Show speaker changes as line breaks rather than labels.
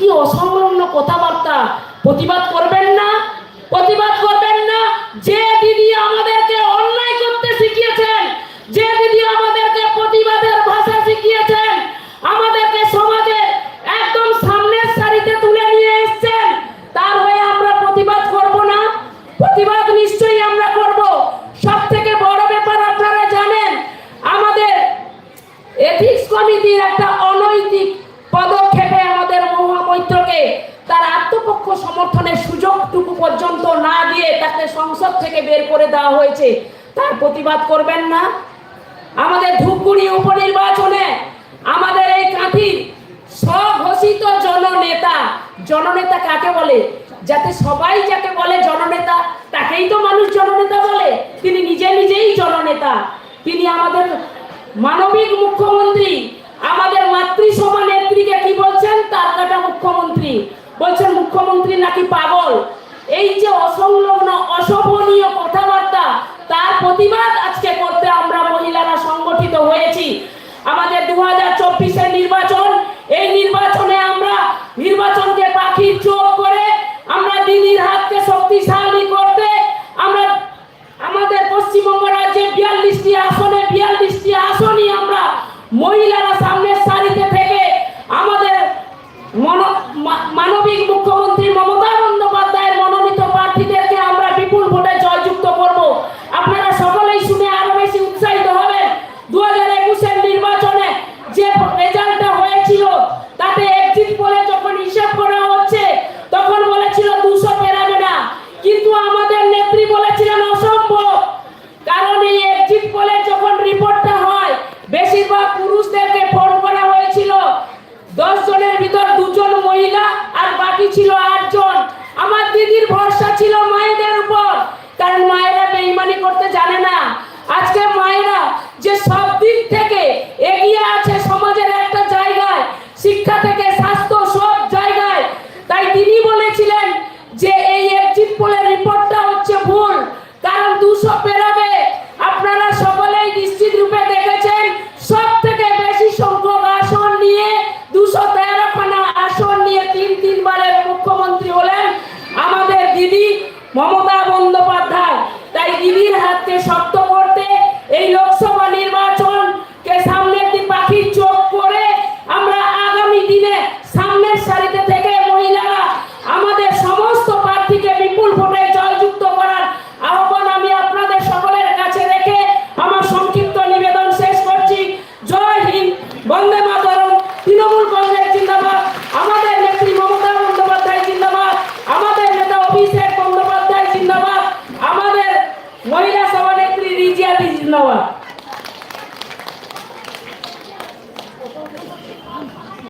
কি অসামান্য কথাবার্তা প্রতিবাদ করবেন না? প্রতিবাদ করবেন না? যে দিদি আমাদের তার আত্মপক্ষ সমর্থনের সুযোগটুকু পর্যন্ত না দিয়ে তাকে সংসদ থেকে বের করে দেওয়া হয়েছে। তার প্রতিবাদ করবেন না। আমাদের ধূপগুড়ি উপনির্বাচনে আমাদের এই কাঁথির স্বঘোষিত জননেতা জননেতা কাকে বলে? যাতে সবাই যাকে বলে জননেতা, তাকেই তো মানুষ জননেতা বলে। তিনি নিজে নিজেই জননেতা। তিনি আমাদের মানবিক মুখ্যমন্ত্রী। মুখ্যমন্ত্রী নাকি পাগল? এই যে অসংলগ্ন, অশোভনীয় কথাবার্তা, তার প্রতিবাদ আজকে করতে আমরা মহিলারা সংগঠিত হয়েছি। আমাদের দু হাজার চব্বিশের নির্বাচন, এই নির্বাচনে আমরা নির্বাচনকে পাখির চোখ করে আমরা দিদির হাতকে শক্তিশালী করতে, আমরা আমাদের পশ্চিমবঙ্গ রাজ্যে বিয়াল্লিশটি আসনে, বিয়াল্লিশটি আসনই আমরা মহিলারা বলেছিল দুশো না, কিন্তু আমাদের নেত্রী বলেছিলেন অসম্ভব। কারণ এই এক্সিট পোলে যখন রিপোর্টটা হয়, বেশিরভাগ পুরুষদেরকে ফোন করা হয়েছিল। দশ জনের ভিতর দুজন মহিলা আর বাকি ছিল আটজন। আমার দিদির ভরসা ছিল মায়েদের উপর, কারণ মায়েরা বেইমানি করতে জানে না। আজকে আমাদের Noah.